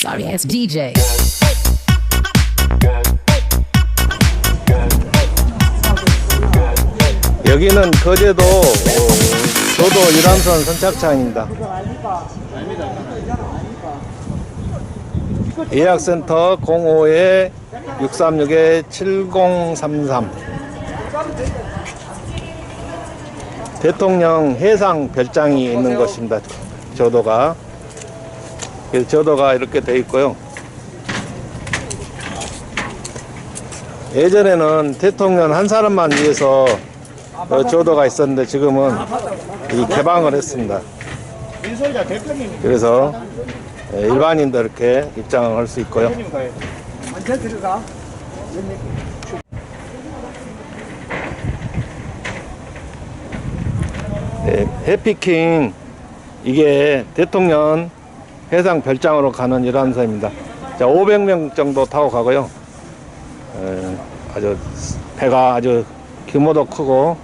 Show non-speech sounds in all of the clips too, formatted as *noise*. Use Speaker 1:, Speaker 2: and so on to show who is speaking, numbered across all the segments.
Speaker 1: Sorry ass DJ.
Speaker 2: 여기는 거제도 어, 조도 유람선 선착장입니다. 예약센터 05에 636에 7033 대통령 해상 별장이 있는 곳입니다. 조도가 조도가 이렇게 돼 있고요. 예전에는 대통령 한 사람만 위해서 어, 조도가 있었는데 지금은 이 개방을 했습니다. 그래서 예, 일반인도 이렇게 입장을 할수 있고요. 예, 해피킹 이게 대통령 해상 별장으로 가는 유람선입니다. 자, 500명 정도 타고 가고요. 예, 아주 배가 아주 규모도 크고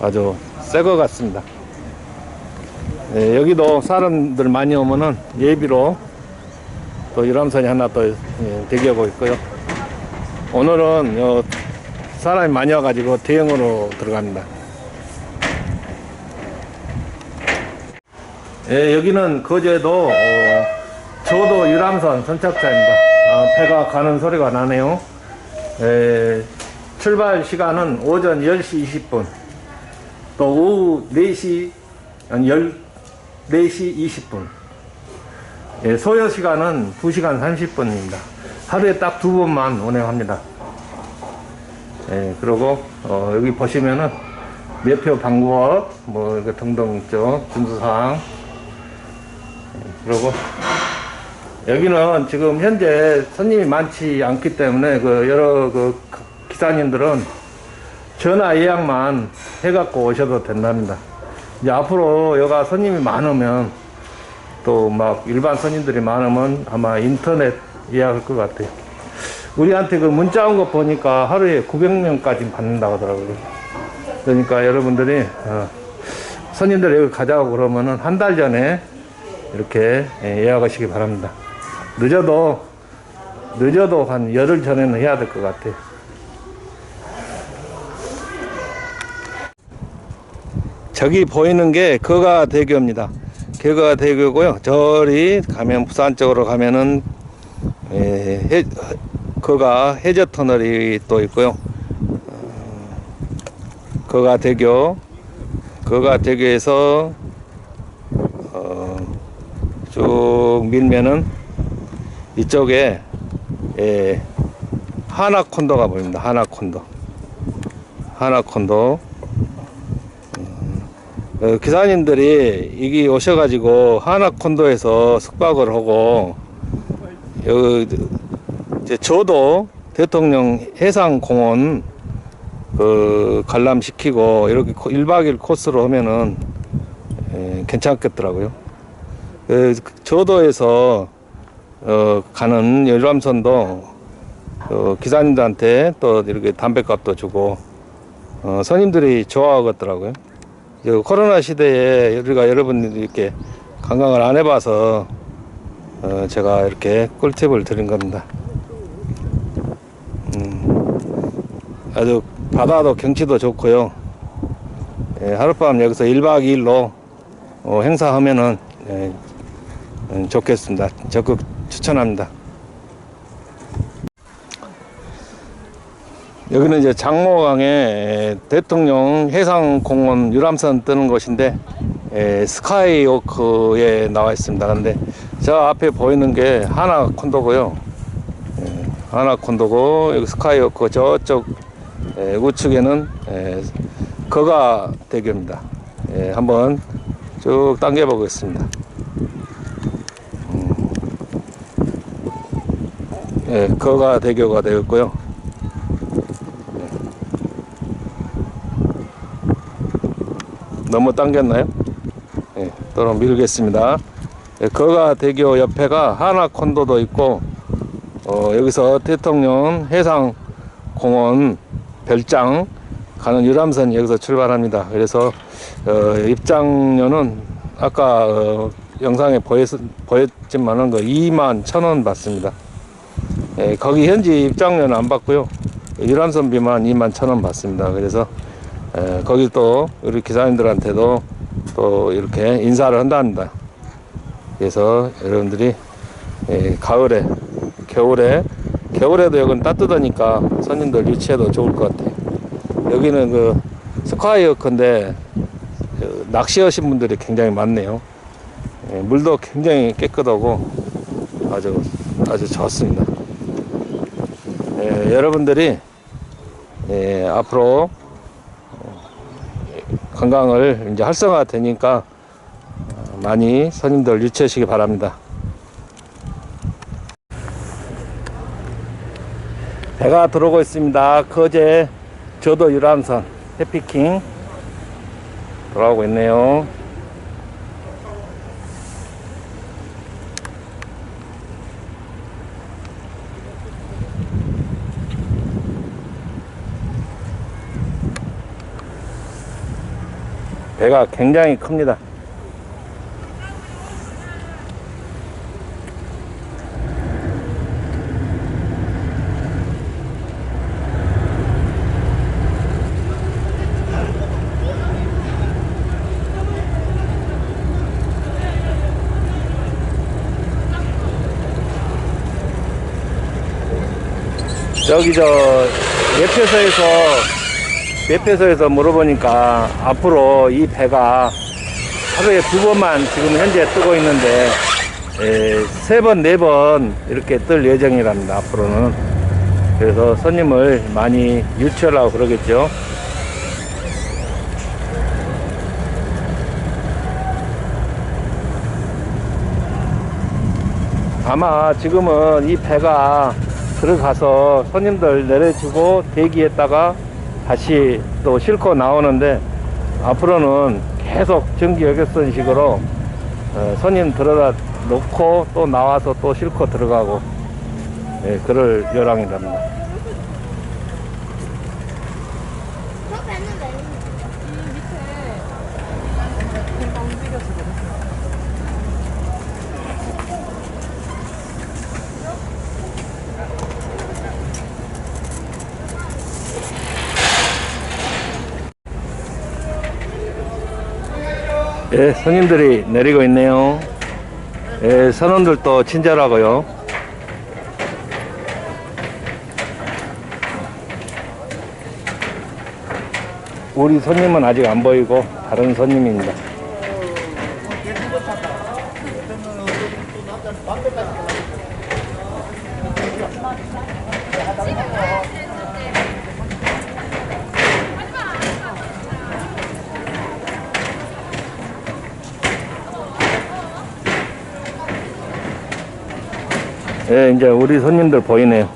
Speaker 2: 아주 새 것 같습니다. 예, 여기도 사람들 많이 오면은 예비로 또 유람선이 하나 더 예, 대기하고 있고요. 오늘은 어, 사람이 많이 와가지고 대형으로 들어갑니다. 예, 여기는 거제도 어, 조도 유람선 선착장입니다. 아, 배가 가는 소리가 나네요. 예, 출발 시간은 오전 10시 20분, 또 오후 4시, 아니 14시 20분. 예, 소요 시간은 2시간 30분입니다. 하루에 딱 두 번만 운행합니다. 예, 그리고 어, 여기 보시면은 매표 방법 뭐 등등 있죠 준수사항 그리고 여기는 지금 현재 손님이 많지 않기 때문에 그 여러 그 기사님들은 전화 예약만 해갖고 오셔도 된답니다. 이제 앞으로 여가 손님이 많으면 또 막 일반 손님들이 많으면 아마 인터넷 예약할 것 같아요. 우리한테 그 문자 온 거 보니까 하루에 900명까지 받는다고 하더라고요. 그러니까 여러분들이 어, 손님들 여기 가자고 그러면은 한 달 전에 이렇게 예, 예약하시기 바랍니다. 늦어도 늦어도 한 열흘 전에는 해야 될 것 같아요. 저기 보이는 게 거가 대교입니다. 거가 대교고요. 저리 가면 부산 쪽으로 가면은 예, 해, 거가 해저 터널이 또 있고요. 어, 거가 대교, 거가 대교에서 어, 쭉 밀면은 이쪽에 예, 하나콘도가 보입니다. 하나콘도. 하나콘도. 음, 어, 기사님들이 여기 오셔가지고 하나콘도에서 숙박을 하고 여기 이제 저도 대통령 해상공원 그 관람시키고 이렇게 1박 2일 코스로 하면은 예, 괜찮겠더라고요. 그 저도에서 어, 가는 열람선도 어, 기사님들한테 또 이렇게 담배값도 주고 어, 손님들이 좋아하겠더라고요. 이 코로나 시대에 우리가 여러분들이 이렇게 관광을 안 해봐서 어, 제가 이렇게 꿀팁을 드린 겁니다. 음, 아주 바다도 경치도 좋고요. 예, 하룻밤 여기서 1박 2일로 어, 행사하면은 예, 음, 좋겠습니다. 적극 추천합니다. 여기는 이제 장모강에 대통령 해상공원 유람선 뜨는 곳인데 에, 스카이워크에 나와 있습니다. 근데 저 앞에 보이는 게 하나 콘도고요. 에, 하나 콘도고 여기 스카이워크 저쪽 에, 우측에는 에, 거가 대교입니다. 에, 한번 쭉 당겨 보겠습니다. 예, 거가 대교가 되었고요. 너무 당겼나요? 예, 또 밀겠습니다. 예, 거가 대교 옆에가 하나 콘도도 있고 어, 여기서 대통령 해상 공원 별장 가는 유람선이 여기서 출발합니다. 그래서 어, 입장료는 아까 어, 영상에 보였, 보였 받지만은 그 2만 1,000원 받습니다. 예, 거기 현지 입장료는 안 받고요. 유람선비만 2만 1,000원 받습니다. 그래서 예, 거기 또 우리 기사님들한테도 또 이렇게 인사를 한답니다. 그래서 여러분들이 예, 가을에, 겨울에, 겨울에도 여기는 따뜻하니까 손님들 유치해도 좋을 것 같아요. 여기는 그 스카이워크인데 그 낚시 하신 분들이 굉장히 많네요. 예, 물도 굉장히 깨끗하고 아주 아주 좋습니다. 예, 여러분들이 예, 앞으로 어, 관광을 이제 활성화 되니까 어, 많이 손님들 유치하시기 바랍니다. 배가 들어오고 있습니다. 거제 저도 유람선 해피킹 돌아오고 있네요. 배가 굉장히 큽니다. 저기 저 매표소에서 매표소에서 물어보니까 앞으로 이 배가 하루에 두 번만 지금 현재 뜨고 있는데 에, 세 번, 네 번 이렇게 뜰 예정이랍니다. 앞으로는 그래서 손님을 많이 유치하려고 그러겠죠. 아마 지금은 이 배가 들어가서 손님들 내려주고 대기했다가 다시 또 싣고 나오는데 앞으로는 계속 전기 여객선 식으로 어, 손님 들어다 놓고 또 나와서 또 싣고 들어가고 예, 그럴 요량이랍니다. 예, 손님들이 내리고 있네요. 예, 선원들도 친절하고요. 우리 손님은 아직 안 보이고 다른 손님입니다. 예, 이제 우리 손님들 보이네요.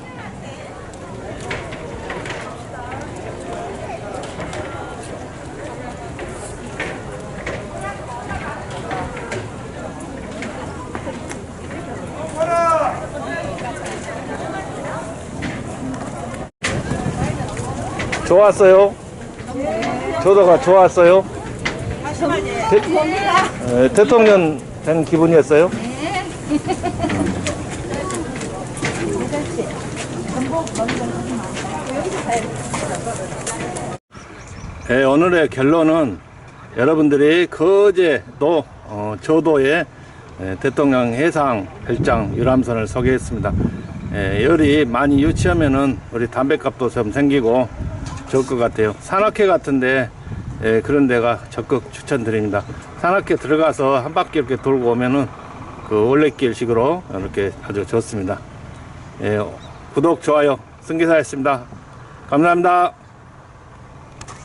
Speaker 2: 좋았어요? 조도가 좋았어요? 대, 에, 대통령 된 기분이었어요? *laughs* 네, 오늘의 결론은 여러분들이 거제도 어, 저도의 에, 대통령 해상 별장 유람선을 소개했습니다. 에, 열이 많이 유치하면은 우리 담배값도 좀 생기고 좋을 것 같아요. 산악회 같은데 에, 그런 데가 적극 추천드립니다. 산악회 들어가서 한 바퀴 이렇게 돌고 오면은 그 올레길식으로 이렇게 아주 좋습니다. 예, 구독, 좋아요, 승기사였습니다. 감사합니다.